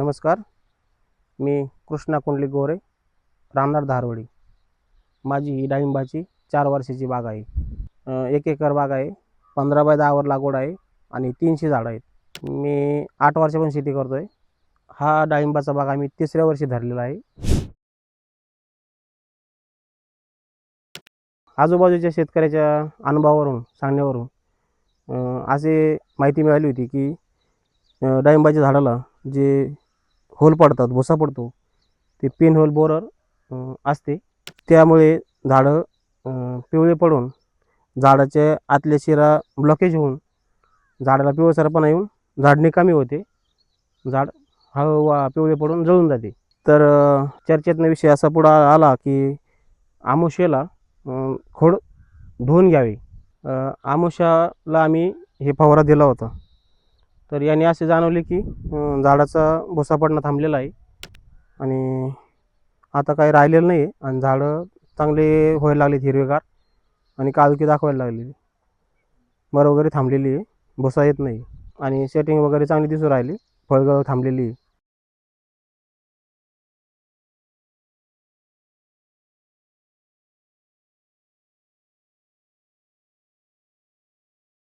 नमस्कार. मी कृष्णा कुंडली गोरे रामनाथ धारवडी. माझी ही डाळिंबाची चार वर्षाची बाग आहे. एक एकर बाग आहे पंधरा बाय दहावर लागवड आहे आणि तीनशे झाडं आहेत. मी आठ वर्षापासून शेती करतो आहे हा डाळिंबाचा बाग आम्ही तिसऱ्या वर्षी धरलेला आहे. आजूबाजूच्या शेतकऱ्याच्या अनुभवावरून सांगण्यावरून असे माहिती मिळाली होती की डाळिंबाच्या झाडाला जे होल पडतात भुसा पडतो. ते पिन होल बोरर असते. त्यामुळे झाडं पिवळे पडून झाडाच्या आतल्या शिरा ब्लॉकेज होऊन झाडाला पिवळसरपणा येऊन झाड निकामी होते. झाड हळूवा पिवळे पडून जळून जाते. तर चर्चेतनं विषय असा पुढं आला की आमुष्याला खोड धुवून घ्यावे. आमोशाला आमुष्याला आम्ही हे फवारा दिला होता. तर याने असे जाणवले की झाडाचा भुसा पडणं थांबलेला आहे. आणि आता काही राहिलेलं नाही आहे आणि झाडं चांगले व्हायला लागलेत हिरवेगार आणि काळुकी दाखवायला लागलेली मर वगैरे थांबलेली आहे. भुसा येत नाही. आणि सेटिंग वगैरे चांगली दिसून राहिली. फळगळ थांबलेली आहे.